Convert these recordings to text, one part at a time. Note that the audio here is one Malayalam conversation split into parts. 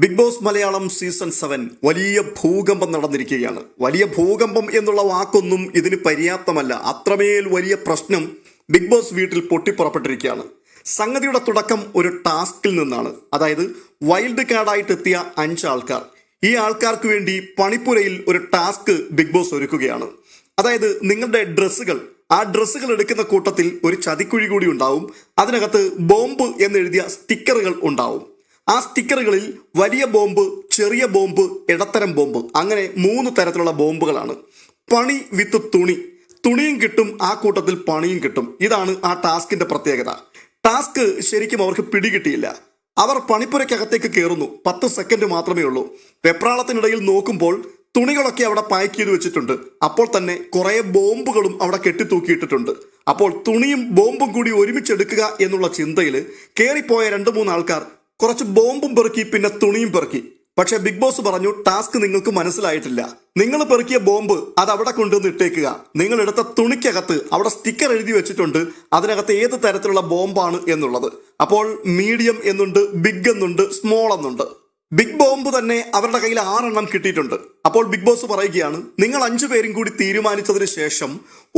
Big Boss Malayalam season seven വലിയ ഭൂകമ്പം നടന്നിരിക്കുകയാണ്. വലിയ ഭൂകമ്പം എന്നുള്ള വാക്കൊന്നും ഇതിന് പര്യാപ്തമല്ല. അത്രമേൽ വലിയ പ്രശ്നം ബിഗ് ബോസ് വീട്ടിൽ പൊട്ടിപ്പുറപ്പെട്ടിരിക്കുകയാണ്. സംഗതിയുടെ തുടക്കം ഒരു ടാസ്കിൽ നിന്നാണ്. അതായത് വൈൽഡ് കാർഡായിട്ട് എത്തിയ അഞ്ച് ആൾക്കാർ. ഈ ആൾക്കാർക്ക് വേണ്ടി പണിപ്പുരയിൽ ഒരു ടാസ്ക് ബിഗ് ബോസ് ഒരുക്കുകയാണ്. അതായത് നിങ്ങളുടെ ഡ്രസ്സുകൾ. ആ ഡ്രസ്സുകൾ എടുക്കുന്ന കൂട്ടത്തിൽ ഒരു ചതിക്കുഴി കൂടി ഉണ്ടാവും. അതിനകത്ത് ബോംബ് എന്നെഴുതിയ സ്റ്റിക്കറുകൾ ഉണ്ടാവും. ആ സ്റ്റിക്കറുകളിൽ വലിയ ബോംബ് ചെറിയ ബോംബ് ഇടത്തരം ബോംബ് അങ്ങനെ മൂന്ന് തരത്തിലുള്ള ബോംബുകളാണ്. പണി വിത്ത് തുണി. തുണിയും കിട്ടും ആ കൂട്ടത്തിൽ പണിയും കിട്ടും. ഇതാണ് ആ ടാസ്കിന്റെ പ്രത്യേകത. ടാസ്ക് ശരിക്കും അവർക്ക് പിടികിട്ടിയില്ല. അവർ പണിപ്പുരയ്ക്കകത്തേക്ക് കയറുന്നു പത്ത് സെക്കൻഡ് മാത്രമേ ഉള്ളൂ. വെപ്രാളത്തിനിടയിൽ നോക്കുമ്പോൾ തുണികളൊക്കെ അവിടെ പാക്ക് ചെയ്ത് വെച്ചിട്ടുണ്ട്. അപ്പോൾ തന്നെ കുറെ ബോംബുകളും അവിടെ കെട്ടിത്തൂക്കിയിട്ടിട്ടുണ്ട്. അപ്പോൾ തുണിയും ബോംബും കൂടി ഒരുമിച്ചെടുക്കുക എന്നുള്ള ചിന്തയിൽ കയറിപ്പോയ രണ്ട് മൂന്ന് ആൾക്കാർ കുറച്ച് ബോംബും പെറുക്കി പിന്നെ തുണിയും പെറുക്കി. പക്ഷെ ബിഗ് ബോസ് പറഞ്ഞു ടാസ്ക് നിങ്ങൾക്ക് മനസ്സിലായിട്ടില്ല. നിങ്ങൾ പെറുക്കിയ ബോംബ് അത് അവിടെ കൊണ്ടുവന്ന് ഇട്ടേക്കുക. നിങ്ങൾ എടുത്ത തുണിക്കകത്ത് അവിടെ സ്റ്റിക്കർ എഴുതി വെച്ചിട്ടുണ്ട്. അതിനകത്ത് ഏത് തരത്തിലുള്ള ബോംബാണ് എന്നുള്ളത്. അപ്പോൾ മീഡിയം എന്നുണ്ട് ബിഗ് എന്നുണ്ട് സ്മോൾ എന്നുണ്ട്. ബിഗ് ബോംബ് തന്നെ അവരുടെ കയ്യിൽ ആറെണ്ണം കിട്ടിയിട്ടുണ്ട്. അപ്പോൾ ബിഗ് ബോസ് പറയുകയാണ് നിങ്ങൾ അഞ്ചു പേരും കൂടി തീരുമാനിച്ചതിന് ശേഷം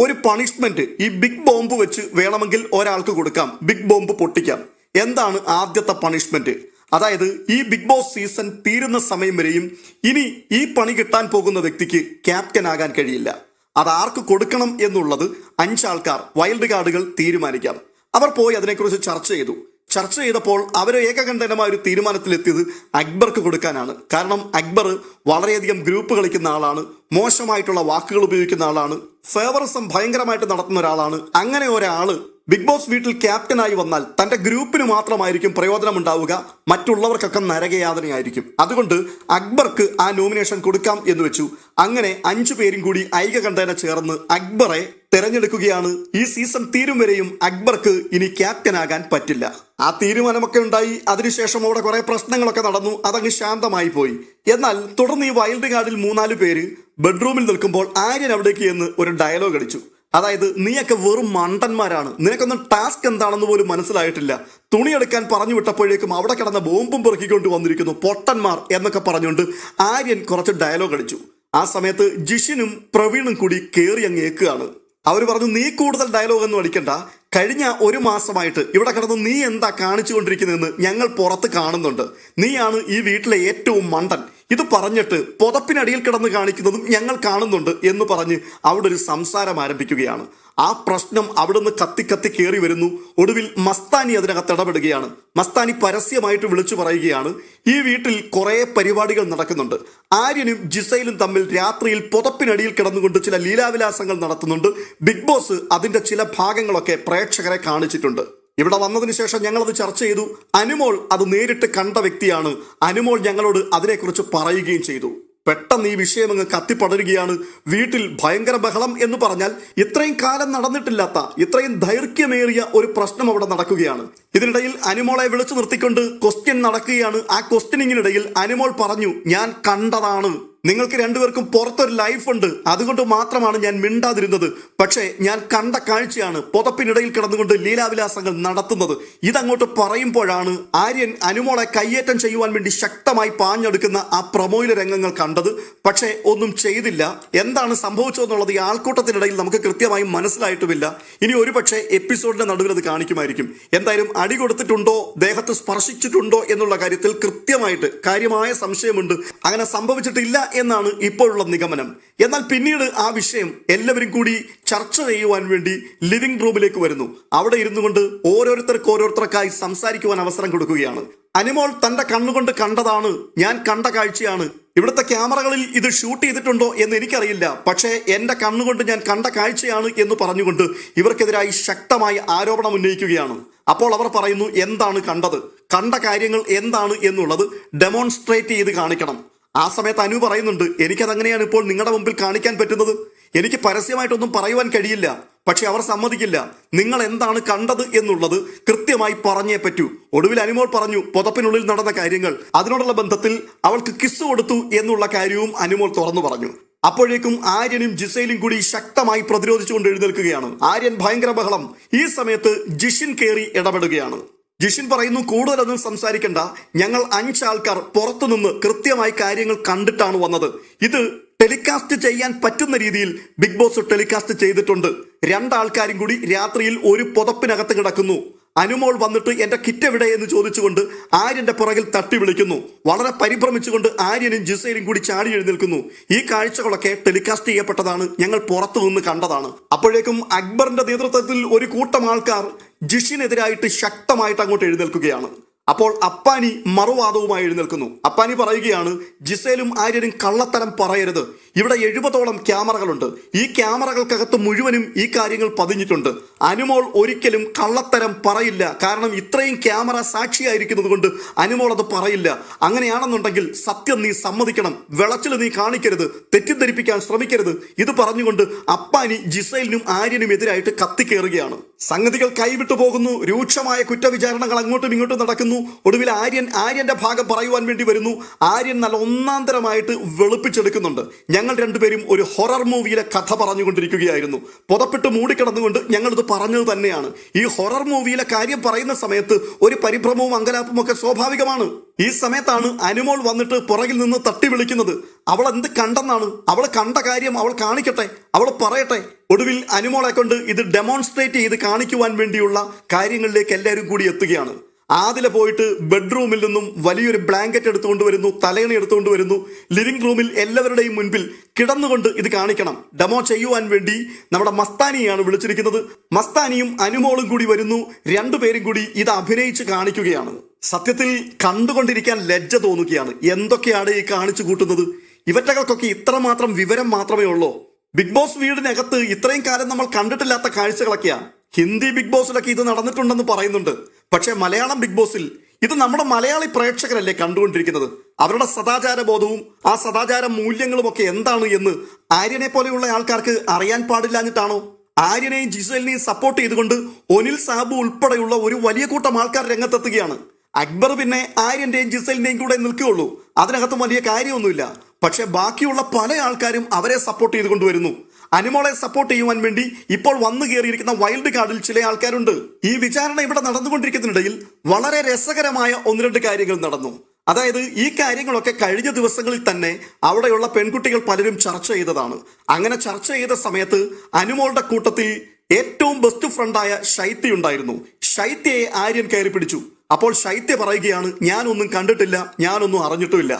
ഒരു പണിഷ്മെന്റ് ഈ ബിഗ് ബോംബ് വെച്ച് വേണമെങ്കിൽ ഒരാൾക്ക് കൊടുക്കാം. ബിഗ് ബോംബ് പൊട്ടിക്കാം. എന്താണ് ആദ്യത്തെ പണിഷ്മെന്റ് അതായത് ഈ ബിഗ് ബോസ് സീസൺ തീരുന്ന സമയം വരെയും ഇനി ഈ പണി കിട്ടാൻ പോകുന്ന വ്യക്തിക്ക് ക്യാപ്റ്റൻ ആകാൻ കഴിയില്ല. അത് ആർക്ക് കൊടുക്കണം എന്നുള്ളത് അഞ്ചാൾക്കാർ വൈൽഡ് കാർഡുകൾ തീരുമാനിക്കാം. അവർ പോയി അതിനെക്കുറിച്ച് ചർച്ച ചെയ്തു. ചർച്ച ചെയ്തപ്പോൾ അവർ ഏകകണ്ഠനമായ ഒരു തീരുമാനത്തിലെത്തിയത് അക്ബർക്ക് കൊടുക്കാനാണ്. കാരണം അക്ബർ വളരെയധികം ഗ്രൂപ്പ് കളിക്കുന്ന ആളാണ് മോശമായിട്ടുള്ള വാക്കുകൾ ഉപയോഗിക്കുന്ന ആളാണ് ഫേവറിസം ഭയങ്കരമായിട്ട് നടത്തുന്ന ഒരാളാണ് അങ്ങനെ ഒരാൾ ബിഗ് ബോസ് വീട്ടിൽ ക്യാപ്റ്റനായി വന്നാൽ തന്റെ ഗ്രൂപ്പിന് മാത്രമായിരിക്കും പ്രയോജനം ഉണ്ടാവുക മറ്റുള്ളവർക്കൊക്കെ നരകയാതനയായിരിക്കും. അതുകൊണ്ട് അക്ബർക്ക് ആ നോമിനേഷൻ കൊടുക്കാം എന്ന് വെച്ചു. അങ്ങനെ അഞ്ചു പേരും കൂടി ഐകകണ്ഠേന ചേർന്ന് അക്ബറെ തെരഞ്ഞെടുക്കുകയാണ്. ഈ സീസൺ തീരും വരെയും അക്ബർക്ക് ഇനി ക്യാപ്റ്റനാകാൻ പറ്റില്ല. ആ തീരുമാനമൊക്കെ ഉണ്ടായി. അതിനുശേഷം അവിടെ കുറെ പ്രശ്നങ്ങളൊക്കെ നടന്നു. അതങ്ങ് ശാന്തമായി പോയി. എന്നാൽ തുടർന്ന് ഈ വൈൽഡ് കാർഡിൽ മൂന്നാൽ പേര് ബെഡ്റൂമിൽ നിൽക്കുമ്പോൾ ആര്യൻ അവിടേക്ക് എന്ന് ഒരു ഡയലോഗ് അടിച്ചു. അതായത് നീയൊക്കെ വെറും മണ്ടന്മാരാണ്. നിനക്കൊന്നും ടാസ്ക് എന്താണെന്ന് പോലും മനസ്സിലായിട്ടില്ല. തുണിയെടുക്കാൻ പറഞ്ഞു വിട്ടപ്പോഴേക്കും അവിടെ കിടന്ന ബോംബും പെറുക്കിക്കൊണ്ട് വന്നിരിക്കുന്നു. പൊട്ടന്മാർ എന്നൊക്കെ പറഞ്ഞുകൊണ്ട് ആര്യൻ കുറച്ച് ഡയലോഗ് അടിച്ചു. ആ സമയത്ത് ജിഷിനും പ്രവീണും കൂടി കയറി അങ്ങ് ഏക്കുകയാണ്. അവർ പറഞ്ഞു നീ കൂടുതൽ ഡയലോഗ് ഒന്നും അടിക്കണ്ട. കഴിഞ്ഞ ഒരു മാസമായിട്ട് ഇവിടെ കിടന്ന് നീ എന്താ കാണിച്ചുകൊണ്ടിരിക്കുന്നതെന്ന് ഞങ്ങൾ പുറത്ത് കാണുന്നുണ്ട്. നീയാണ് ഈ വീട്ടിലെ ഏറ്റവും മണ്ടൻ. ഇത് പറഞ്ഞിട്ട് പുതപ്പിനടിയിൽ കിടന്ന് കാണിക്കുന്നതും ഞങ്ങൾ കാണുന്നുണ്ട് എന്ന് പറഞ്ഞ് അവിടെ ഒരു സംസാരം ആരംഭിക്കുകയാണ്. ആ പ്രശ്നം അവിടുന്ന് കത്തി കത്തി കയറി വരുന്നു. ഒടുവിൽ മസ്താനി അതിനകത്ത് ഇടപെടുകയാണ്. മസ്താനി പരസ്യമായിട്ട് വിളിച്ചു പറയുകയാണ്. ഈ വീട്ടിൽ കുറേ പരിപാടികൾ നടക്കുന്നുണ്ട്. ആര്യനും ജിസയിലും തമ്മിൽ രാത്രിയിൽ പുതപ്പിനടിയിൽ കിടന്നുകൊണ്ട് ചില ലീലാവിലാസങ്ങൾ നടത്തുന്നുണ്ട്. ബിഗ് ബോസ് അതിന്റെ ചില ഭാഗങ്ങളൊക്കെ പ്രേക്ഷകരെ കാണിച്ചിട്ടുണ്ട്. ഇവിടെ വന്നതിന് ശേഷം ഞങ്ങളത് ചർച്ച ചെയ്തു. അനുമോൾ അത് നേരിട്ട് കണ്ട വ്യക്തിയാണ്. അനുമോൾ ഞങ്ങളോട് അതിനെക്കുറിച്ച് പറയുകയും ചെയ്തു. പെട്ടെന്ന് ഈ വിഷയം അങ്ങ് കത്തിപ്പടരുകയാണ്. വീട്ടിൽ ഭയങ്കര ബഹളം എന്ന് പറഞ്ഞാൽ ഇത്രയും കാലം നടന്നിട്ടില്ലാത്ത ഇത്രയും ദൈർഘ്യമേറിയ ഒരു പ്രശ്നം അവിടെ നടക്കുകയാണ്. ഇതിനിടയിൽ അനുമോളെ വിളിച്ചു നിർത്തിക്കൊണ്ട് ക്വസ്റ്റ്യൻ നടക്കുകയാണ്. ആ ക്വസ്റ്റ്യനിങ്ങിനിടയിൽ അനുമോൾ പറഞ്ഞു ഞാൻ കണ്ടതാണ്. നിങ്ങൾക്ക് രണ്ടുപേർക്കും പുറത്തൊരു ലൈഫ് ഉണ്ട്. അതുകൊണ്ട് മാത്രമാണ് ഞാൻ മിണ്ടാതിരുന്നത്. പക്ഷേ ഞാൻ കണ്ട കാഴ്ചയാണ് പുതപ്പിനിടയിൽ കിടന്നുകൊണ്ട് ലീലാവിലാസങ്ങൾ നടത്തുന്നത്. ഇതങ്ങോട്ട് പറയുമ്പോഴാണ് ആര്യൻ അനുമോളെ കയ്യേറ്റം ചെയ്യുവാൻ വേണ്ടി ശക്തമായി പാഞ്ഞെടുക്കുന്ന ആ പ്രമോയിലെ രംഗങ്ങൾ കണ്ടത്. പക്ഷേ ഒന്നും ചെയ്തില്ല. എന്താണ് സംഭവിച്ചതെന്നുള്ളത് ഈ ആൾക്കൂട്ടത്തിനിടയിൽ നമുക്ക് കൃത്യമായി മനസ്സിലായിട്ടുമില്ല. ഇനി ഒരുപക്ഷെ എപ്പിസോഡിന്റെ നടുവിൽ അത് കാണിക്കുമായിരിക്കും. എന്തായാലും അടി കൊടുത്തിട്ടുണ്ടോ? ദേഹത്ത് സ്പർശിച്ചിട്ടുണ്ടോ? എന്നുള്ള കാര്യത്തിൽ കൃത്യമായിട്ട് കാര്യമായ സംശയമുണ്ട്. അങ്ങനെ സംഭവിച്ചിട്ടില്ല എന്നാണ് ഇപ്പോഴുള്ള നിഗമനം. എന്നാൽ പിന്നീട് ആ വിഷയം എല്ലാവരും കൂടി ചർച്ച ചെയ്യുവാൻ വേണ്ടി ലിവിംഗ് റൂമിലേക്ക് വരുന്നു. അവിടെ ഇരുന്നു കൊണ്ട് ഓരോരുത്തർക്ക് ഓരോരുത്തർക്കായി സംസാരിക്കുവാൻ അവസരം കൊടുക്കുകയാണ്. അനിമോൾ തന്റെ കണ്ണുകൊണ്ട് കണ്ടതാണ് ഞാൻ കണ്ട കാഴ്ചയാണ്. ഇവിടുത്തെ ക്യാമറകളിൽ ഇത് ഷൂട്ട് ചെയ്തിട്ടുണ്ടോ എന്ന് എനിക്കറിയില്ല. പക്ഷേ എന്റെ കണ്ണുകൊണ്ട് ഞാൻ കണ്ട കാഴ്ചയാണ് എന്ന് പറഞ്ഞുകൊണ്ട് ഇവർക്കെതിരായി ശക്തമായ ആരോപണം ഉന്നയിക്കുകയാണ്. അപ്പോൾ അവർ പറയുന്നു എന്താണ് കണ്ടത്? കണ്ട കാര്യങ്ങൾ എന്താണ് എന്നുള്ളത് ഡെമോൺസ്ട്രേറ്റ് ചെയ്ത് കാണിക്കണം. ആ സമയത്ത് അനു പറയുന്നുണ്ട് എനിക്കതങ്ങനെയാണ് ഇപ്പോൾ നിങ്ങളുടെ മുമ്പിൽ കാണിക്കാൻ പറ്റുന്നത്. എനിക്ക് പരസ്യമായിട്ടൊന്നും പറയുവാൻ കഴിയില്ല. പക്ഷെ അവർ സമ്മതിക്കില്ല. നിങ്ങൾ എന്താണ് കണ്ടത് എന്നുള്ളത് കൃത്യമായി പറഞ്ഞേ പറ്റൂ. ഒടുവിൽ അനുമോൾ പറഞ്ഞു പുതപ്പിനുള്ളിൽ നടന്ന കാര്യങ്ങൾ അതിനോടുള്ള ബന്ധത്തിൽ അവൾക്ക് കിസ് കൊടുത്തു എന്നുള്ള കാര്യവും അനുമോൾ തുറന്നു പറഞ്ഞു. അപ്പോഴേക്കും ആര്യനും ജിസയിലും കൂടി ശക്തമായി പ്രതിരോധിച്ചുകൊണ്ട് എഴുന്നേൽക്കുകയാണ്. ആര്യൻ ഭയങ്കര ബഹളം. ഈ സമയത്ത് ജിഷിൻ കയറി ഇടപെടുകയാണ്. ജിഷിൻ പറയുന്നു കൂടുതലൊന്നും സംസാരിക്കണ്ട. ഞങ്ങൾ അഞ്ചാൾക്കാർ പുറത്തുനിന്ന് കൃത്യമായി കാര്യങ്ങൾ കണ്ടിട്ടാണ് വന്നത്. ഇത് ടെലികാസ്റ്റ് ചെയ്യാൻ പറ്റുന്ന രീതിയിൽ ബിഗ് ബോസ് ടെലികാസ്റ്റ് ചെയ്തിട്ടുണ്ട്. രണ്ടാൾക്കാരും കൂടി രാത്രിയിൽ ഒരു പുതപ്പിനകത്ത് കിടക്കുന്നു. അനുമോൾ വന്നിട്ട് എന്റെ കിറ്റ് എവിടെ? എന്ന് ചോദിച്ചുകൊണ്ട് ആര്യന്റെ പുറകിൽ തട്ടി വിളിക്കുന്നു. വളരെ പരിഭ്രമിച്ചുകൊണ്ട് ആര്യനും ജിസയിലും കൂടി ചാടി എഴുന്നേൽക്കുന്നു. ഈ കാഴ്ചകളൊക്കെ ടെലികാസ്റ്റ് ചെയ്യപ്പെട്ടതാണ്. ഞങ്ങൾ പുറത്തു നിന്ന് കണ്ടതാണ്. അപ്പോഴേക്കും അക്ബറിന്റെ നേതൃത്വത്തിൽ ഒരു കൂട്ടം ആൾക്കാർ ജിഷിനെതിരായിട്ട് ശക്തമായിട്ട് അങ്ങോട്ട് എഴുന്നേൽക്കുകയാണ്. അപ്പോൾ അപ്പാനി മറുവാദവുമായി എഴുന്നേൽക്കുന്നു. അപ്പാനി പറയുകയാണ് ജിസേലും ആര്യനും കള്ളത്തരം പറയരുത്. ഇവിടെ എഴുപതോളം ക്യാമറകളുണ്ട്. ഈ ക്യാമറകൾക്കകത്ത് മുഴുവനും ഈ കാര്യങ്ങൾ പതിഞ്ഞിട്ടുണ്ട്. അനുമോൾ ഒരിക്കലും കള്ളത്തരം പറയില്ല. കാരണം ഇത്രയും ക്യാമറ സാക്ഷിയായിരിക്കുന്നത് കൊണ്ട് അനുമോൾ അത് പറയില്ല. അങ്ങനെയാണെന്നുണ്ടെങ്കിൽ സത്യം നീ സമ്മതിക്കണം. വിളച്ചിൽ നീ കാണിക്കരുത്. തെറ്റിദ്ധരിപ്പിക്കാൻ ശ്രമിക്കരുത്. ഇത് പറഞ്ഞുകൊണ്ട് അപ്പാനി ജിസൈലിനും ആര്യനും എതിരായിട്ട് കത്തിക്കേറുകയാണ്. സംഗതികൾ കൈവിട്ടു പോകുന്നു. രൂക്ഷമായ കുറ്റവിചാരണകൾ അങ്ങോട്ടും ഇങ്ങോട്ടും നടക്കുന്നു. ഒടുവിൽ ആര്യൻ ആര്യന്റെ ഭാഗം പറയുവാൻ വേണ്ടി വരുന്നു. ആര്യൻ നല്ല ഒന്നാന്തരമായിട്ട് വെളുപ്പിച്ചെടുക്കുന്നുണ്ട്. ഞങ്ങൾ രണ്ടുപേരും ഒരു ഹൊറർ മൂവിയിലെ കഥ പറഞ്ഞുകൊണ്ടിരിക്കുകയായിരുന്നു. പുതപ്പെട്ട് മൂടിക്കിടന്നുകൊണ്ട് ഞങ്ങളിത് പറഞ്ഞത് തന്നെയാണ്. ഈ ഹൊറർ മൂവിയിലെ കാര്യം പറയുന്ന സമയത്ത് ഒരു പരിഭ്രമവും അങ്കലാപ്പും ഒക്കെ സ്വാഭാവികമാണ്. ഈ സമയത്താണ് അനുമോൾ വന്നിട്ട് പുറകിൽ നിന്ന് തട്ടി വിളിക്കുന്നത്. അവൾ എന്ത് കണ്ടെന്നാണ്? അവൾ കണ്ട കാര്യം അവൾ കാണിക്കട്ടെ. അവൾ പറയട്ടെ. ഒടുവിൽ അനുമോളെ കൊണ്ട് ഇത് ഡെമോൺസ്ട്രേറ്റ് ചെയ്ത് കാണിക്കുവാൻ വേണ്ടിയുള്ള കാര്യങ്ങളിലേക്ക് എല്ലാവരും കൂടി എത്തുകയാണ്. ആദില പോയിട്ട് ബെഡ്റൂമിൽ നിന്നും വലിയൊരു ബ്ലാങ്കറ്റ് എടുത്തുകൊണ്ട് വരുന്നു തലയണി എടുത്തുകൊണ്ട് വരുന്നു. ലിവിംഗ് റൂമിൽ എല്ലാവരുടെയും മുൻപിൽ കിടന്നുകൊണ്ട് ഇത് കാണിക്കണം. ഡെമോ ചെയ്യുവാൻ വേണ്ടി നമ്മുടെ മസ്താനിയാണ് വിളിച്ചിരിക്കുന്നത്. മസ്താനിയും അനുമോളും കൂടി വരുന്നു. രണ്ടുപേരും കൂടി ഇത് അഭിനയിച്ച് കാണിക്കുകയാണ്. സത്യത്തിൽ കണ്ടുകൊണ്ടിരിക്കാൻ ലജ്ജ തോന്നുകയാണ്. എന്തൊക്കെയാണ് ഈ കാണിച്ചു കൂട്ടുന്നത്? ഇവറ്റകൾക്കൊക്കെ ഇത്രമാത്രം വിവരം മാത്രമേ ഉള്ളൂ. ബിഗ് ബോസ് വീടിനകത്ത് ഇത്രയും കാലം നമ്മൾ കണ്ടിട്ടില്ലാത്ത കാഴ്ചകളൊക്കെയാണ്. ഹിന്ദി ബിഗ് ബോസിലൊക്കെ ഇത് നടന്നിട്ടുണ്ടെന്ന് പറയുന്നുണ്ട്. പക്ഷേ മലയാളം ബിഗ് ബോസിൽ ഇത് നമ്മുടെ മലയാളി പ്രേക്ഷകരല്ലേ കണ്ടുകൊണ്ടിരിക്കുന്നത്? അവരുടെ സദാചാര ബോധവും ആ സദാചാര മൂല്യങ്ങളും ഒക്കെ എന്താണ് എന്ന് ആര്യനെ പോലെയുള്ള ആൾക്കാർക്ക് അറിയാൻ പാടില്ലാഞ്ഞിട്ടാണോ ആര്യനെയും ജിസേലിനെയും സപ്പോർട്ട് ചെയ്തുകൊണ്ട് ഒനിൽ സാബു ഉൾപ്പെടെയുള്ള ഒരു വലിയ കൂട്ടം ആൾക്കാർ രംഗത്തെത്തുകയാണ്. അക്ബർ പിന്നെ ആര്യന്റെയും ജിസലിന്റെയും കൂടെ നിൽക്കുകയുള്ളൂ. അതിനകത്തും വലിയ കാര്യമൊന്നുമില്ല. പക്ഷെ ബാക്കിയുള്ള പല ആൾക്കാരും അവരെ സപ്പോർട്ട് ചെയ്തുകൊണ്ട് വരുന്നു. അനുമോളെ സപ്പോർട്ട് ചെയ്യുവാൻ വേണ്ടി ഇപ്പോൾ വന്നു കയറിയിരിക്കുന്ന വൈൽഡ് കാർഡിൽ ചില ആൾക്കാരുണ്ട്. ഈ വിചാരണ ഇവിടെ നടന്നുകൊണ്ടിരിക്കുന്നതിനിടയിൽ വളരെ രസകരമായ ഒന്ന് രണ്ട് കാര്യങ്ങൾ നടന്നു. അതായത് ഈ കാര്യങ്ങളൊക്കെ കഴിഞ്ഞ ദിവസങ്ങളിൽ തന്നെ അവിടെയുള്ള പെൺകുട്ടികൾ പലരും ചർച്ച ചെയ്തതാണ്. അങ്ങനെ ചർച്ച ചെയ്ത സമയത്ത് അനുമോളുടെ കൂട്ടത്തിൽ ഏറ്റവും ബെസ്റ്റ് ഫ്രണ്ടായ ശൈത്യ ഉണ്ടായിരുന്നു. ശൈത്യയെ ആര്യൻ കയറി പിടിച്ചു. അപ്പോൾ ശൈത്യ പറയുകയാണ് ഞാനൊന്നും കണ്ടിട്ടില്ല ഞാനൊന്നും അറിഞ്ഞിട്ടുമില്ല.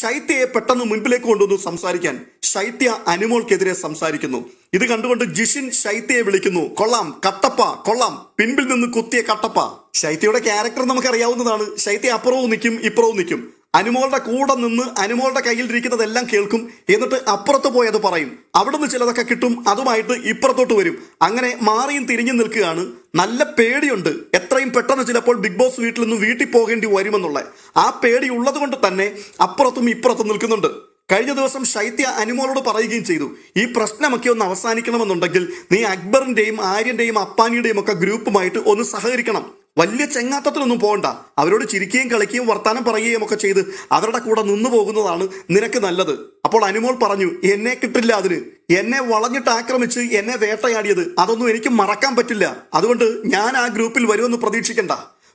ശൈത്യയെ പെട്ടെന്ന് മുൻപിലേക്ക് കൊണ്ടുവന്നു സംസാരിക്കാൻ ശൈത്യ അനുമോൾക്കെതിരെ സംസാരിക്കുന്നു. ഇത് കണ്ടുകൊണ്ട് ജിഷിൻ ശൈത്യയെ വിളിക്കുന്നു. കൊള്ളാം കട്ടപ്പ കൊള്ളാം. പിൻപിൽ നിന്ന് കുത്തിയ കട്ടപ്പ. ശൈത്യയുടെ ക്യാരക്ടർ നമുക്ക് അറിയാവുന്നതാണ് ശൈത്യ അപ്പുറവും നിൽക്കും ഇപ്പുറവും നിൽക്കും. അനുമോളുടെ കൂടെ നിന്ന് അനുമോളുടെ കയ്യിൽ ഇരിക്കുന്നതെല്ലാം കേൾക്കും. എന്നിട്ട് അപ്പുറത്ത് പോയി അത് പറയും. അവിടെ നിന്ന് ചിലതൊക്കെ കിട്ടും അതുമായിട്ട് ഇപ്പുറത്തോട്ട് വരും. അങ്ങനെ മാറിയും തിരിഞ്ഞു നിൽക്കുകയാണ്. നല്ല പേടിയുണ്ട്. എത്രയും പെട്ടെന്ന് ചിലപ്പോൾ ബിഗ് ബോസ് വീട്ടിൽ നിന്ന് വീട്ടിൽ പോകേണ്ടി വരുമെന്നുള്ള. ആ പേടി ഉള്ളത് കൊണ്ട് തന്നെ അപ്പുറത്തും ഇപ്പുറത്തും നിൽക്കുന്നുണ്ട്. കഴിഞ്ഞ ദിവസം ശൈത്യ അനുമോളോട് പറയുകയും ചെയ്തു. ഈ പ്രശ്നമൊക്കെ ഒന്ന് അവസാനിക്കണമെന്നുണ്ടെങ്കിൽ നീ അക്ബറിന്റെയും ആര്യന്റെയും അപ്പാനിയുടെയും ഒക്കെ ഗ്രൂപ്പുമായിട്ട് ഒന്ന് സഹകരിക്കണം. വലിയ ചെങ്ങാത്തത്തിനൊന്നും പോകണ്ട. അവരോട് ചിരിക്കുകയും കളിക്കുകയും വർത്താനം പറയുകയും ഒക്കെ ചെയ്ത് അവരുടെ കൂടെ നിന്നു പോകുന്നതാണ് നിനക്ക് നല്ലത്. അപ്പോൾ അനുമോൾ പറഞ്ഞു എന്നെ കിട്ടില്ല അതിന്. എന്നെ വളഞ്ഞിട്ട് ആക്രമിച്ച് എന്നെ വേട്ടയാടിയത് അതൊന്നും എനിക്ക് മറക്കാൻ പറ്റില്ല. അതുകൊണ്ട് ഞാൻ ആ ഗ്രൂപ്പിൽ വരുമെന്ന് പ്രതീക്ഷിക്കണ്ട.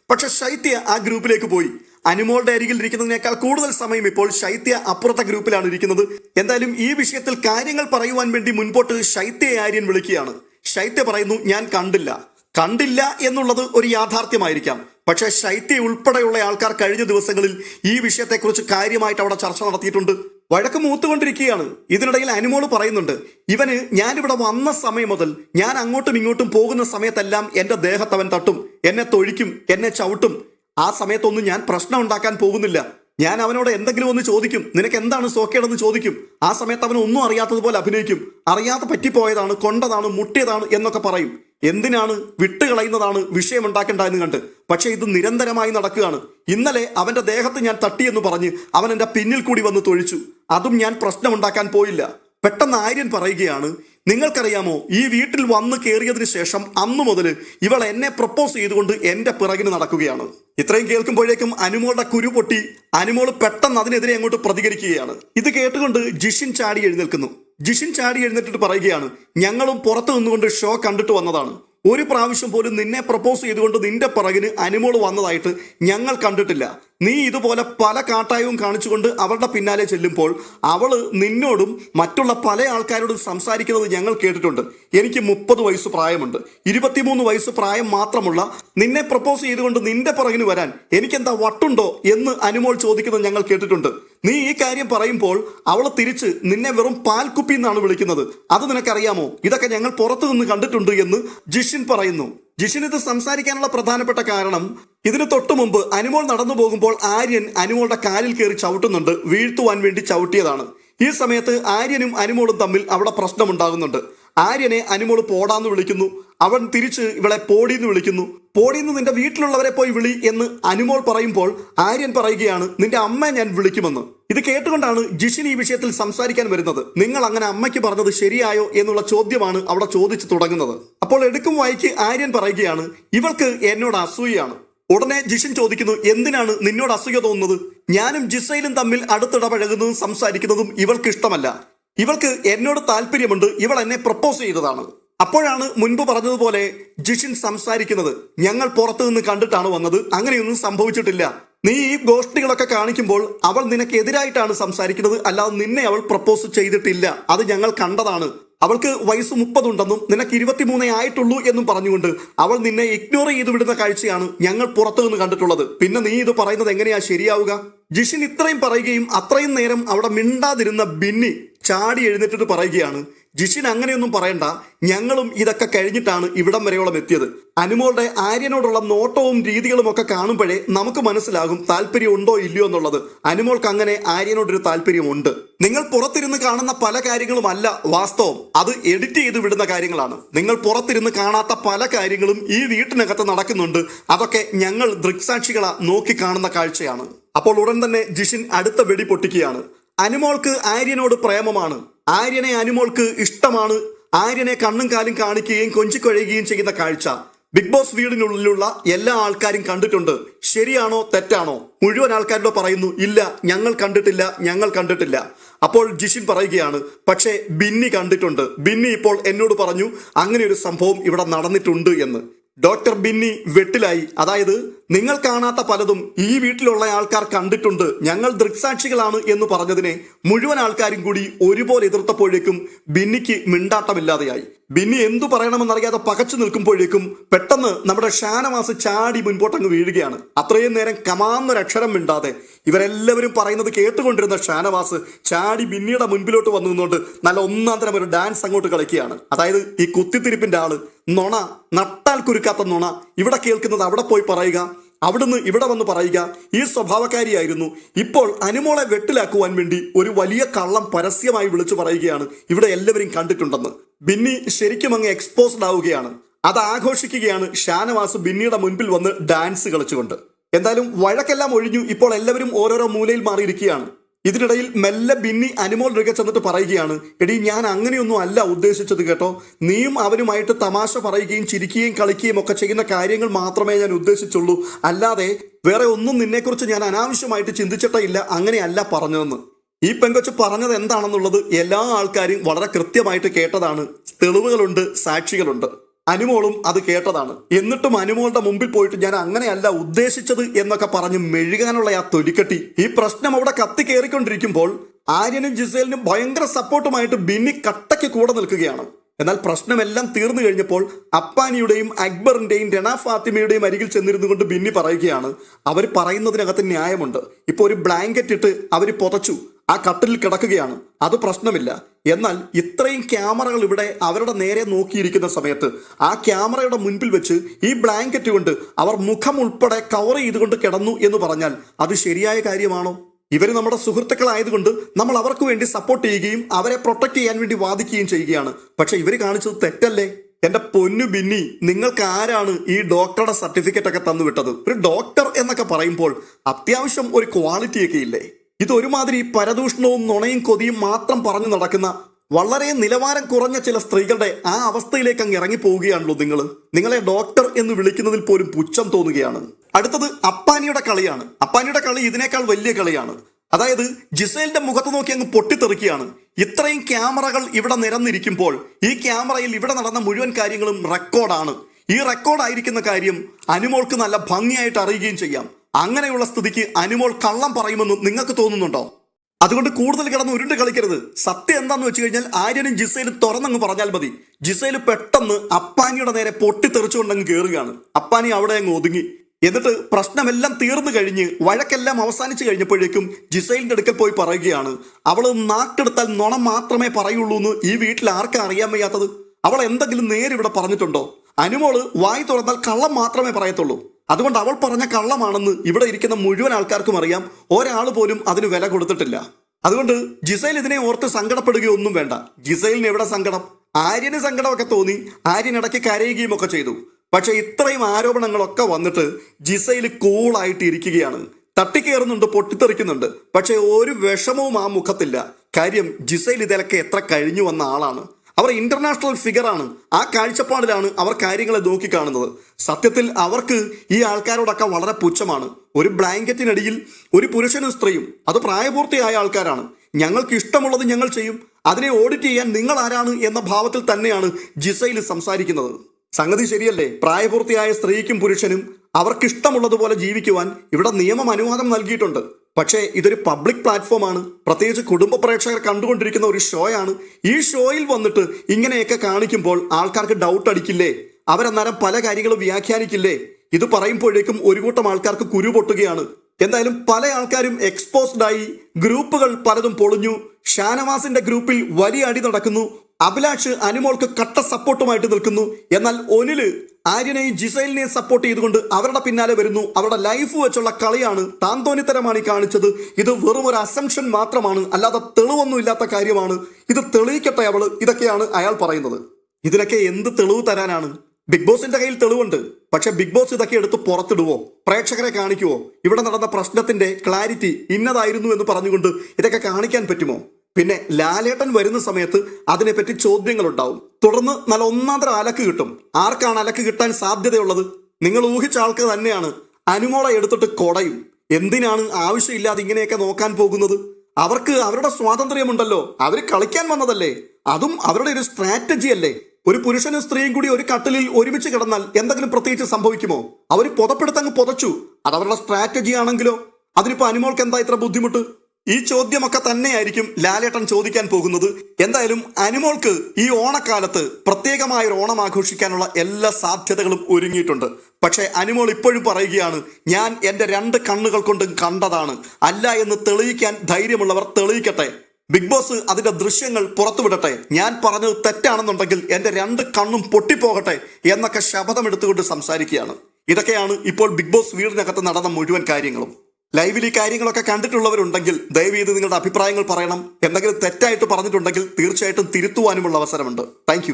പക്ഷെ ശൈത്യ ആ ഗ്രൂപ്പിലേക്ക് പോയി. അനുമോളുടെ അരികിൽ ഇരിക്കുന്നതിനേക്കാൾ കൂടുതൽ സമയം ഇപ്പോൾ ശൈത്യ അപ്പുറത്തെ ഗ്രൂപ്പിലാണ് ഇരിക്കുന്നത്. എന്തായാലും ഈ വിഷയത്തിൽ കാര്യങ്ങൾ പറയുവാൻ വേണ്ടി മുൻപോട്ട് ശൈത്യ ആര്യൻ വിളിക്കുകയാണ്. ശൈത്യ പറയുന്നു ഞാൻ കണ്ടില്ല. കണ്ടില്ല എന്നുള്ളത് ഒരു യാഥാർത്ഥ്യമായിരിക്കാം. പക്ഷെ ശൈത്യ ഉൾപ്പെടെയുള്ള ആൾക്കാർ കഴിഞ്ഞ ദിവസങ്ങളിൽ ഈ വിഷയത്തെക്കുറിച്ച് കാര്യമായിട്ട് അവിടെ ചർച്ച നടത്തിയിട്ടുണ്ട്. വഴക്ക് മൂത്തുകൊണ്ടിരിക്കുകയാണ്. ഇതിനിടയിൽ അനുമോൾ പറയുന്നുണ്ട് ഇവന് ഞാനിവിടെ വന്ന സമയം മുതൽ ഞാൻ അങ്ങോട്ടും ഇങ്ങോട്ടും പോകുന്ന സമയത്തെല്ലാം എന്റെ ദേഹത്തവൻ തട്ടും എന്നെ തൊഴിക്കും എന്നെ ചവിട്ടും. ആ സമയത്തൊന്നും ഞാൻ പ്രശ്നം ഉണ്ടാക്കാൻ പോകുന്നില്ല. ഞാൻ അവനോട് എന്തെങ്കിലും ഒന്ന് ചോദിക്കും. നിനക്ക് എന്താണ് സോക്കേടെന്ന് ചോദിക്കും. ആ സമയത്ത് അവൻ ഒന്നും അറിയാത്തതുപോലെ അഭിനയിക്കും. അറിയാതെ പറ്റിപ്പോയതാണ് കൊണ്ടതാണ് മുട്ടിയതാണ് എന്നൊക്കെ പറയും. എന്തിനാണ് വിട്ടുകളയുന്നതാണ് വിഷയമുണ്ടാക്കേണ്ട എന്ന് കണ്ട്. പക്ഷേ ഇത് നിരന്തരമായി നടക്കുകയാണ്. ഇന്നലെ അവന്റെ ദേഹത്ത് ഞാൻ തട്ടിയെന്ന് പറഞ്ഞ് അവൻ എന്റെ പിന്നിൽ കൂടി വന്ന് തൊഴിച്ചു. അതും ഞാൻ പ്രശ്നമുണ്ടാക്കാൻ പോയില്ല. പെട്ടെന്ന് ആര്യൻ പറയുകയാണ് നിങ്ങൾക്കറിയാമോ ഈ വീട്ടിൽ വന്ന് കയറിയതിനു ശേഷം അന്നു മുതൽ ഇവൾ എന്നെ പ്രപ്പോസ് ചെയ്തുകൊണ്ട് എന്റെ പിറകിന് നടക്കുകയാണ്. ഇത്രയും കേൾക്കുമ്പോഴേക്കും അനുമോളുടെ കുരു പൊട്ടി. അനുമോൾ പെട്ടെന്ന് അതിനെതിരെ അങ്ങോട്ട് പ്രതികരിക്കുകയാണ്. ഇത് കേട്ടുകൊണ്ട് ജിഷിൻ ചാടി എഴുന്നേൽക്കുന്നു. ജിഷിൻ ചാടി എഴുന്നേറ്റിട്ട് പറയുകയാണ് ഞങ്ങളും പുറത്തു നിന്നുകൊണ്ട് ഷോ കണ്ടിട്ട് വന്നതാണ്. ഒരു പ്രാവശ്യം പോലും നിന്നെ പ്രപ്പോസ് ചെയ്തുകൊണ്ട് നിന്റെ പിറകിന് അനുമോൾ വന്നതായിട്ട് ഞങ്ങൾ കണ്ടിട്ടില്ല. നീ ഇതുപോലെ പല കാട്ടായവും കാണിച്ചുകൊണ്ട് അവളുടെ പിന്നാലെ ചെല്ലുമ്പോൾ അവൾ നിന്നോടും മറ്റുള്ള പല ആൾക്കാരോടും സംസാരിക്കുന്നത് ഞങ്ങൾ കേട്ടിട്ടുണ്ട്. എനിക്ക് മുപ്പത് വയസ്സ് പ്രായമുണ്ട്. ഇരുപത്തിമൂന്ന് വയസ്സ് പ്രായം മാത്രമുള്ള നിന്നെ പ്രപ്പോസ് ചെയ്തുകൊണ്ട് നിന്റെ പിറകിന് വരാൻ എനിക്കെന്താ വട്ടുണ്ടോ എന്ന് അനുമോൾ ചോദിക്കുന്നത് ഞങ്ങൾ കേട്ടിട്ടുണ്ട്. നീ ഈ കാര്യം പറയുമ്പോൾ അവളെ തിരിച്ച് നിന്നെ വെറും പാൽക്കുപ്പി എന്നാണ് വിളിക്കുന്നത്. അത് നിനക്കറിയാമോ? ഇതൊക്കെ ഞങ്ങൾ പുറത്തു നിന്ന് കണ്ടിട്ടുണ്ട് എന്ന് ജിഷിൻ പറയുന്നു. ജിഷിൻ ഇത് സംസാരിക്കാനുള്ള പ്രധാനപ്പെട്ട കാരണം ഇതിന് തൊട്ടു മുമ്പ് അനുമോൾ നടന്നു പോകുമ്പോൾ ആര്യൻ അനുമോളുടെ കാലിൽ കയറി ചവിട്ടുന്നുണ്ട് വീഴ്ത്തുവാൻ വേണ്ടി ചവിട്ടിയതാണ്. ഈ സമയത്ത് ആര്യനും അനുമോളും തമ്മിൽ അവിടെ പ്രശ്നമുണ്ടാകുന്നുണ്ട്. ആര്യനെ അനുമോൾ പോടാന്ന് വിളിക്കുന്നു. അവൻ തിരിച്ച് ഇവളെ പോടിന്ന് വിളിക്കുന്നു. പോടിന്ന് നിന്റെ വീട്ടിലുള്ളവരെ പോയി വിളി എന്ന് അനുമോൾ പറയുമ്പോൾ ആര്യൻ പറയുകയാണ് നിന്റെ അമ്മ ഞാൻ വിളിക്കുമെന്ന്. ഇത് കേട്ടുകൊണ്ടാണ് ജിഷിൻ ഈ വിഷയത്തിൽ സംസാരിക്കാൻ വരുന്നത്. നിങ്ങൾ അങ്ങനെ അമ്മയ്ക്ക് പറഞ്ഞത് ശരിയായോ? എന്നുള്ള ചോദ്യമാണ് അവിടെ ചോദിച്ചു തുടങ്ങുന്നത്. അപ്പോൾ എടുക്കും വായിക്ക് ആര്യൻ പറയുകയാണ് ഇവൾക്ക് എന്നോട് അസൂയാണ് ഉടനെ ജിഷിൻ ചോദിക്കുന്നു എന്തിനാണ് നിന്നോട് അസൂയ തോന്നുന്നത്? ഞാനും ജിസയിലും തമ്മിൽ അടുത്തിടപഴകുന്നതും സംസാരിക്കുന്നതും ഇവൾക്ക് ഇഷ്ടമല്ല. ഇവൾക്ക് എന്നോട് താല്പര്യമുണ്ട് ഇവൾ എന്നെ പ്രപ്പോസ് ചെയ്തതാണ്. അപ്പോഴാണ് മുൻപ് പറഞ്ഞതുപോലെ ജിഷിൻ സംസാരിക്കുന്നത്. ഞങ്ങൾ പുറത്തു നിന്ന് കണ്ടിട്ടാണ് വന്നത് അങ്ങനെയൊന്നും സംഭവിച്ചിട്ടില്ല. നീ ഈ ഗോഷ്ടികളൊക്കെ കാണിക്കുമ്പോൾ അവൾ നിനക്ക് എതിരായിട്ടാണ് സംസാരിക്കുന്നത് അല്ലാതെ നിന്നെ അവൾ പ്രപ്പോസ് ചെയ്തിട്ടില്ല. അത് ഞങ്ങൾ കണ്ടതാണ്. അവൾക്ക് വയസ്സ് മുപ്പതുണ്ടെന്നും നിനക്ക് ഇരുപത്തിമൂന്നേ ആയിട്ടുള്ളൂ എന്നും പറഞ്ഞുകൊണ്ട് അവൾ നിന്നെ ഇഗ്നോർ ചെയ്തു വിടുന്ന കാഴ്ചയാണ് ഞങ്ങൾ പുറത്തു നിന്ന് കണ്ടിട്ടുള്ളത്. പിന്നെ നീ ഇത് പറയുന്നത് എങ്ങനെയാ ശരിയാവുക? ജിഷിൻ ഇത്രയും പറയുകയും അത്രയും നേരം അവിടെ മിണ്ടാതിരുന്ന ബിന്നി ചാടി എഴുന്നേറ്റിട്ട് പറയുകയാണ്. ജിഷിൻ അങ്ങനെയൊന്നും പറയണ്ട. ഞങ്ങളും ഇതൊക്കെ കഴിഞ്ഞിട്ടാണ് ഇവിടം വരെയോളം എത്തിയത്. അനുമോളുടെ ആര്യനോടുള്ള നോട്ടവും രീതികളും ഒക്കെ കാണുമ്പോഴേ നമുക്ക് മനസ്സിലാകും താല്പര്യം ഉണ്ടോ ഇല്ലയോ എന്നുള്ളത്. അനുമോൾക്ക് അങ്ങനെ ആര്യനോടൊരു താല്പര്യമുണ്ട്. നിങ്ങൾ പുറത്തിരുന്ന് കാണുന്ന പല കാര്യങ്ങളുമല്ല വാസ്തവം. അത് എഡിറ്റ് ചെയ്ത് വിടുന്ന കാര്യങ്ങളാണ്. നിങ്ങൾ പുറത്തിരുന്ന് കാണാത്ത പല കാര്യങ്ങളും ഈ വീട്ടിനകത്ത് നടക്കുന്നുണ്ട്. അതൊക്കെ ഞങ്ങൾ ദൃക്സാക്ഷികളാ നോക്കി കാണുന്ന കാഴ്ചയാണ്. അപ്പോൾ ഉടൻ തന്നെ ജിഷിൻ അടുത്ത വെടി പൊട്ടിക്കുകയാണ്. അനുമോൾക്ക് ആര്യനോട് പ്രേമമാണ്. ആര്യനെ അനുമോൾക്ക് ഇഷ്ടമാണ്. ആര്യനെ കണ്ണും കാലും കാണിക്കുകയും കൊഞ്ചിക്കൊഴയുകയും ചെയ്യുന്ന കാഴ്ച. ബിഗ് ബോസ് വീടിനുള്ളിലുള്ള എല്ലാ ആൾക്കാരും കണ്ടിട്ടുണ്ട്. ശരിയാണോ തെറ്റാണോ? മുഴുവൻ ആൾക്കാരോട് പറയുന്നു ഇല്ല ഞങ്ങൾ കണ്ടിട്ടില്ല ഞങ്ങൾ കണ്ടിട്ടില്ല. അപ്പോൾ ജിഷിൻ പറയുകയാണ് പക്ഷേ ബിന്നി കണ്ടിട്ടുണ്ട്. ബിന്നി ഇപ്പോൾ എന്നോട് പറഞ്ഞു അങ്ങനെ ഒരു സംഭവം ഇവിടെ നടന്നിട്ടുണ്ട് എന്ന്. ഡോക്ടർ ബിന്നി വെട്ടിലായി. അതായത് നിങ്ങൾ കാണാത്ത പലതും ഈ വീട്ടിലുള്ള ആൾക്കാർ കണ്ടിട്ടുണ്ട്. ഞങ്ങൾ ദൃക്സാക്ഷികളാണ് എന്ന് പറഞ്ഞതിനെ മുഴുവൻ ആൾക്കാരും കൂടി ഒരുപോലെ എതിർത്തപ്പോഴേക്കും ബിന്നിക്ക് മിണ്ടാട്ടമില്ലാതെയായി. ബിന്നി എന്തു പറയണമെന്നറിയാതെ പകച്ചു നിൽക്കുമ്പോഴേക്കും പെട്ടെന്ന് നമ്മുടെ ഷാനവാസ് ചാടി മുൻപോട്ടങ്ങ് വീഴുകയാണ്. അത്രയും നേരം കമാന്നൊരക്ഷരം മിണ്ടാതെ ഇവരെല്ലാവരും പറയുന്നത് കേട്ടുകൊണ്ടിരുന്ന ഷാനവാസ് ചാടി ബിന്നിയുടെ മുൻപിലോട്ട് വന്നു നിന്നുകൊണ്ട് നല്ല ഒന്നാം തരം ഒരു ഡാൻസ് അങ്ങോട്ട് കളിക്കുകയാണ്. അതായത് ഈ കുത്തിത്തിരിപ്പിന്റെ ആൾ നൊണ നട്ടാൽ കുരുക്കാത്ത നൊണ ഇവിടെ കേൾക്കുന്നത് അവിടെ പോയി പറയുക അവിടുന്ന് ഇവിടെ വന്ന് പറയുക ഈ സ്വഭാവക്കാരിയായിരുന്നു. ഇപ്പോൾ അനുമോളെ വെട്ടിലാക്കുവാൻ വേണ്ടി ഒരു വലിയ കള്ളം പരസ്യമായി വിളിച്ചു പറയുകയാണ് ഇവിടെ എല്ലാവരും കണ്ടിട്ടുണ്ടെന്ന്. ബിന്നി ശരിക്കും അങ്ങ് എക്സ്പോസ്ഡ് ആവുകയാണ്. അത് ആഘോഷിക്കുകയാണ് ഷാനവാസ് ബിന്നിയുടെ മുൻപിൽ വന്ന് ഡാൻസ് കളിച്ചുകൊണ്ട്. എന്തായാലും വഴക്കെല്ലാം ഒഴിഞ്ഞു ഇപ്പോൾ എല്ലാവരും ഓരോരോ മൂലയിൽ മാറിയിരിക്കുകയാണ്. ഇതിനിടയിൽ മെല്ലെ ബിന്നി അനിമോൾ രംഗ ചെന്നിട്ട് പറയുകയാണ് എടി ഞാൻ അങ്ങനെയൊന്നും അല്ല ഉദ്ദേശിച്ചത് കേട്ടോ. നീയും അവനുമായിട്ട് തമാശ പറയുകയും ചിരിക്കുകയും കളിക്കുകയും ഒക്കെ ചെയ്യുന്ന കാര്യങ്ങൾ മാത്രമേ ഞാൻ ഉദ്ദേശിച്ചുള്ളൂ. അല്ലാതെ വേറെ ഒന്നും നിന്നെക്കുറിച്ച് ഞാൻ അനാവശ്യമായിട്ട് ചിന്തിച്ചിട്ടേ ഇല്ല. അങ്ങനെയല്ല പറഞ്ഞതെന്ന്. ഈ പെങ്കൊച്ച് പറഞ്ഞത് എന്താണെന്നുള്ളത് എല്ലാ ആൾക്കാരും വളരെ കൃത്യമായിട്ട് കേട്ടതാണ്. തെളിവുകളുണ്ട് സാക്ഷികളുണ്ട്. അനുമോളും അത് കേട്ടതാണ്. എന്നിട്ടും അനുമോളുടെ മുമ്പിൽ പോയിട്ട് ഞാൻ അങ്ങനെയല്ല ഉദ്ദേശിച്ചത് എന്നൊക്കെ പറഞ്ഞ് മെഴുകാനുള്ള ആ തൊലിക്കെട്ടി. ഈ പ്രശ്നം അവിടെ കത്തി കയറിക്കൊണ്ടിരിക്കുമ്പോൾ ആര്യനും ജിസേലിനും ഭയങ്കര സപ്പോർട്ടുമായിട്ട് ബിന്നി കട്ടയ്ക്ക് കൂടെ നിൽക്കുകയാണ്. എന്നാൽ പ്രശ്നമെല്ലാം തീർന്നു കഴിഞ്ഞപ്പോൾ അപ്പാനിയുടെയും അക്ബറിന്റെയും രണ ഫാത്തിമയുടെയും അരികിൽ ചെന്നിരുന്നു കൊണ്ട് ബിന്നി പറയുകയാണ്. അവർ പറയുന്നതിനകത്ത് ന്യായമുണ്ട്. ഇപ്പോൾ ഒരു ബ്ലാങ്കറ്റ് ഇട്ട് അവർ പുതച്ചു. ആ കട്ടിലിൽ കിടക്കുകയാണ്. അത് പ്രശ്നമില്ല. എന്നാൽ ഇത്രയും ക്യാമറകൾ ഇവിടെ അവരുടെ നേരെ നോക്കിയിരിക്കുന്ന സമയത്ത് ആ ക്യാമറയുടെ മുൻപിൽ വെച്ച് ഈ ബ്ലാങ്കറ്റ് കൊണ്ട് അവർ മുഖം ഉൾപ്പെടെ കവർ ചെയ്തുകൊണ്ട് കിടന്നു എന്ന് പറഞ്ഞാൽ അത് ശരിയായ കാര്യമാണോ? ഇവർ നമ്മുടെ സുഹൃത്തുക്കളായതുകൊണ്ട് നമ്മൾ അവർക്ക് വേണ്ടി സപ്പോർട്ട് ചെയ്യുകയും അവരെ പ്രൊട്ടക്ട് ചെയ്യാൻ വേണ്ടി വാദിക്കുകയും ചെയ്യുകയാണ്. പക്ഷെ ഇവർ കാണിച്ചത് തെറ്റല്ലേ? എന്റെ പൊന്നു ബിന്നി നിങ്ങൾക്ക് ആരാണ് ഈ ഡോക്ടറുടെ സർട്ടിഫിക്കറ്റ് ഒക്കെ തന്നു വിട്ടത് ഒരു ഡോക്ടർ എന്നൊക്കെ പറയുമ്പോൾ അത്യാവശ്യം ഒരു ക്വാളിറ്റിയൊക്കെ ഇല്ലേ? ഇത് ഒരുമാതിരി പരദൂഷണവും നുണയും കൊതിയും മാത്രം പറഞ്ഞു നടക്കുന്ന വളരെ നിലവാരം കുറഞ്ഞ ചില സ്ത്രീകളുടെ ആ അവസ്ഥയിലേക്ക് അങ്ങ് ഇറങ്ങി പോവുകയാണല്ലോ നിങ്ങൾ നിങ്ങളെ ഡോക്ടർ എന്ന് വിളിക്കുന്നതിൽ പോലും പുച്ഛം തോന്നുകയാണ്. അടുത്തത് അപ്പാനിയുടെ കളിയാണ്. അപ്പാനിയുടെ കളി ഇതിനേക്കാൾ വലിയ കളിയാണ്. അതായത് ജിസേലിന്റെ മുഖത്ത് നോക്കി അങ്ങ് പൊട്ടിത്തെറിക്കുകയാണ്. ഇത്രയും ക്യാമറകൾ ഇവിടെ നിരന്നിരിക്കുമ്പോൾ ഈ ക്യാമറയിൽ ഇവിടെ നടന്ന മുഴുവൻ കാര്യങ്ങളും റെക്കോർഡാണ്. ഈ റെക്കോർഡായിരിക്കുന്ന കാര്യം അനുമോൾക്ക് നല്ല ഭംഗിയായിട്ട് അറിയുകയും ചെയ്യാം. അങ്ങനെയുള്ള സ്ഥിതിക്ക് അനുമോൾ കള്ളം പറയുമെന്ന് നിങ്ങൾക്ക് തോന്നുന്നുണ്ടോ? അതുകൊണ്ട് കൂടുതൽ കിടന്ന് ഉരുണ്ട് കളിക്കരുത്. സത്യം എന്താന്ന് വെച്ച് കഴിഞ്ഞാൽ ആര്യനും ജിസയിലും തുറന്നങ്ങ് പറഞ്ഞാൽ മതി. ജിസയിൽ പെട്ടെന്ന് അപ്പാനിയുടെ നേരെ പൊട്ടിത്തെറിച്ചുകൊണ്ടങ്ങ് കയറുകയാണ് അപ്പാനി അവിടെ അങ്ങ് ഒതുങ്ങി. എന്നിട്ട് പ്രശ്നമെല്ലാം തീർന്നു കഴിഞ്ഞ് വഴക്കെല്ലാം അവസാനിച്ചു കഴിഞ്ഞപ്പോഴേക്കും ജിസൈലിന്റെ അടുക്കൽ പോയി പറയുകയാണ് അവൾ നാക്കെടുത്താൽ നുണം മാത്രമേ പറയുള്ളൂ എന്ന് ഈ വീട്ടിൽ ആർക്കും അറിയാൻ വയ്യാത്തത്? അവൾ എന്തെങ്കിലും നേരിവിടെ പറഞ്ഞിട്ടുണ്ടോ? അനുമോൾ വായി തുറന്നാൽ കള്ളം മാത്രമേ പറയത്തുള്ളൂ. അതുകൊണ്ട് അവൾ പറഞ്ഞ കള്ളമാണെന്ന് ഇവിടെ ഇരിക്കുന്ന മുഴുവൻ ആൾക്കാർക്കും അറിയാം. ഒരാൾ പോലും അതിന് വില കൊടുത്തിട്ടില്ല. അതുകൊണ്ട് ജിസൈൽ ഇതിനെ ഓർത്ത് സങ്കടപ്പെടുകയൊന്നും വേണ്ട. ജിസൈലിന് എവിടെ സങ്കടം? ആര്യന് സങ്കടമൊക്കെ തോന്നി. ആര്യൻ ഇടയ്ക്ക് കരയുകയും ഒക്കെ ചെയ്തു. പക്ഷെ ഇത്രയും ആരോപണങ്ങളൊക്കെ വന്നിട്ട് ജിസൈൽ കൂളായിട്ട് ഇരിക്കുകയാണ് തട്ടിക്കയറുന്നുണ്ട് പൊട്ടിത്തെറിക്കുന്നുണ്ട്. പക്ഷെ ഒരു വിഷമവും ആ മുഖത്തില്ല. കാര്യം ജിസൈൽ ഇതിലൊക്കെ എത്ര കഴിഞ്ഞു വന്ന ആളാണ്. അവർ ഇന്റർനാഷണൽ ഫിഗറാണ് ആ കാഴ്ചപ്പാടിലാണ് അവർ കാര്യങ്ങളെ നോക്കിക്കാണുന്നത്. സത്യത്തിൽ അവർക്ക് ഈ ആൾക്കാരോടൊക്കെ വളരെ പുച്ഛമാണ്. ഒരു ബ്ലാങ്കറ്റിനടിയിൽ ഒരു പുരുഷനും സ്ത്രീയും അത് പ്രായപൂർത്തിയായ ആൾക്കാരാണ്. ഞങ്ങൾക്ക് ഇഷ്ടമുള്ളത് ഞങ്ങൾ ചെയ്യും. അതിനെ ഓഡിറ്റ് ചെയ്യാൻ നിങ്ങൾ ആരാണ് എന്ന ഭാവത്തിൽ തന്നെയാണ് ജിസയിൽ സംസാരിക്കുന്നത്. സംഗതി ശരിയല്ലേ? പ്രായപൂർത്തിയായ സ്ത്രീക്കും പുരുഷനും അവർക്കിഷ്ടമുള്ളതുപോലെ ജീവിക്കുവാൻ ഇവിടെ നിയമം അനുവാദം നൽകിയിട്ടുണ്ട്. പക്ഷേ ഇതൊരു പബ്ലിക് പ്ലാറ്റ്ഫോമാണ് പ്രത്യേകിച്ച് കുടുംബ പ്രേക്ഷകർ കണ്ടുകൊണ്ടിരിക്കുന്ന ഒരു ഷോയാണ്. ഈ ഷോയിൽ വന്നിട്ട് ഇങ്ങനെയൊക്കെ കാണിക്കുമ്പോൾ ആൾക്കാർക്ക് ഡൗട്ട് അടിക്കില്ലേ? അവരന്നേരം പല കാര്യങ്ങളും വ്യാഖ്യാനിക്കില്ലേ? ഇത് പറയുമ്പോഴേക്കും ഒരു കൂട്ടം ആൾക്കാർക്ക് കുരു പൊട്ടുകയാണ്. എന്തായാലും പല ആൾക്കാരും എക്സ്പോസ്ഡ് ആയി ഗ്രൂപ്പുകൾ പലതും പൊളിഞ്ഞു. ഷാനവാസിന്റെ ഗ്രൂപ്പിൽ വലിയ അടി നടക്കുന്നു. അഭിലാഷ് അനുമോൾക്ക് കട്ട സപ്പോർട്ടുമായിട്ട് നിൽക്കുന്നു. എന്നാൽ ഒനിൽ ആര്യനെയും ജിസൈലിനെയും സപ്പോർട്ട് ചെയ്തുകൊണ്ട് അവരുടെ പിന്നാലെ വരുന്നു. അവരുടെ ലൈഫ് വെച്ചുള്ള കളിയാണ് താന്തോന്നിത്തരമാണ് ഈ കാണിച്ചത്. ഇത് വെറും ഒരു അസംഷൻ മാത്രമാണ്. അല്ലാതെ തെളിവൊന്നും ഇല്ലാത്ത കാര്യമാണ്. ഇത് തെളിയിക്കട്ടെ അവൾ. ഇതൊക്കെയാണ് അയാൾ പറയുന്നത്. ഇതിനൊക്കെ എന്ത് തെളിവ് തരാനാണ്? ബിഗ് ബോസിന്റെ കയ്യിൽ തെളിവുണ്ട്. പക്ഷെ ബിഗ് ബോസ് ഇതൊക്കെ എടുത്ത് പുറത്തിടുവോ? പ്രേക്ഷകരെ കാണിക്കുവോ? ഇവിടെ നടന്ന പ്രശ്നത്തിന്റെ ക്ലാരിറ്റി ഇന്നതായിരുന്നു എന്ന് പറഞ്ഞുകൊണ്ട് ഇതൊക്കെ കാണിക്കാൻ പറ്റുമോ? പിന്നെ ലാലേട്ടൻ വരുന്ന സമയത്ത് അതിനെപ്പറ്റി ചോദ്യങ്ങളുണ്ടാവും. തുടർന്ന് നല്ല ഒന്നാന്തര അലക്ക് കിട്ടും. ആർക്കാണ് അലക്ക് കിട്ടാൻ സാധ്യതയുള്ളത്? നിങ്ങൾ ഊഹിച്ച ആൾക്ക് തന്നെയാണ്. അനുമോള എടുത്തിട്ട് കൊടയും. എന്തിനാണ് ആവശ്യമില്ലാതെ ഇങ്ങനെയൊക്കെ നോക്കാൻ പോകുന്നത്? അവർക്ക് അവരുടെ സ്വാതന്ത്ര്യമുണ്ടല്ലോ. അവർ കളിക്കാൻ വന്നതല്ലേ? അതും അവരുടെ ഒരു സ്ട്രാറ്റജി അല്ലേ? ഒരു പുരുഷനും സ്ത്രീയും കൂടി ഒരു കട്ടിലിൽ ഒരുമിച്ച് കിടന്നാൽ എന്തെങ്കിലും പ്രത്യേകിച്ച് സംഭവിക്കുമോ? അവർ പുതപ്പെടുത്തങ്ങ് പുതച്ചു. അത് അവരുടെ സ്ട്രാറ്റജി ആണെങ്കിലോ? അതിനിപ്പോ അനുമോൾക്ക് എന്താ ഇത്ര ബുദ്ധിമുട്ട്? ഈ ചോദ്യമൊക്കെ തന്നെയായിരിക്കും ലാലേട്ടൻ ചോദിക്കാൻ പോകുന്നത്. എന്തായാലും അനിമോൾക്ക് ഈ ഓണക്കാലത്ത് പ്രത്യേകമായ ഒരു ഓണം ആഘോഷിക്കാനുള്ള എല്ലാ സാധ്യതകളും ഒരുങ്ങിയിട്ടുണ്ട്. പക്ഷേ അനിമോൾ ഇപ്പോഴും പറയുകയാണ് ഞാൻ എന്റെ രണ്ട് കണ്ണുകൾ കൊണ്ടും കണ്ടതാണ്. അല്ല എന്ന് തെളിയിക്കാൻ ധൈര്യമുള്ളവർ തെളിയിക്കട്ടെ. ബിഗ് ബോസ് അതിന്റെ ദൃശ്യങ്ങൾ പുറത്തുവിടട്ടെ. ഞാൻ പറഞ്ഞത് തെറ്റാണെന്നുണ്ടെങ്കിൽ എന്റെ രണ്ട് കണ്ണും പൊട്ടിപ്പോകട്ടെ എന്നൊക്കെ ശപഥമെടുത്തുകൊണ്ട് സംസാരിക്കുകയാണ്. ഇതൊക്കെയാണ് ഇപ്പോൾ ബിഗ് ബോസ് വീടിനകത്ത് നടന്ന മുഴുവൻ കാര്യങ്ങളും. ലൈവിൽ ഈ കാര്യങ്ങളൊക്കെ കണ്ടിട്ടുള്ളവരുണ്ടെങ്കിൽ ദയവീത് നിങ്ങളുടെ അഭിപ്രായങ്ങൾ പറയണം. എന്തെങ്കിലും തെറ്റായിട്ട് പറഞ്ഞിട്ടുണ്ടെങ്കിൽ തീർച്ചയായിട്ടും തിരുത്തുവാനുമുള്ള അവസരമുണ്ട്. താങ്ക്